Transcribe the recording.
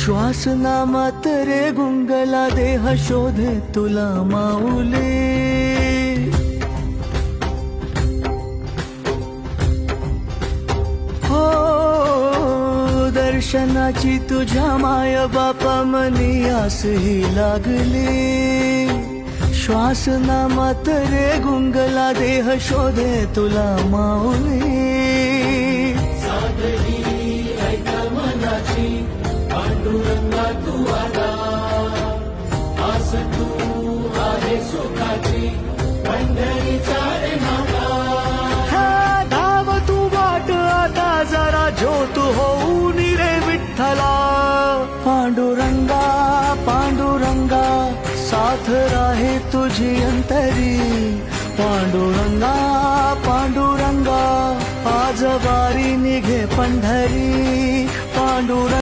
श्वास नामात रे गुंगला देह शोधे तुला माऊले. हो दर्शनाची तुझ्या माय बापा मनी आस ही लागली. श्वास नामात रे गुंगला देह शोधे तुला माऊली. हा, धाव तू वाट आता जरा ज्योत होऊन रे विठ्ठला पांडुरंगा पांडुरंगा साथ राहे तुझी अंतरी. पांडुरंगा पांडुरंगा आज वारी निघे पंढरी. पांडुरंगा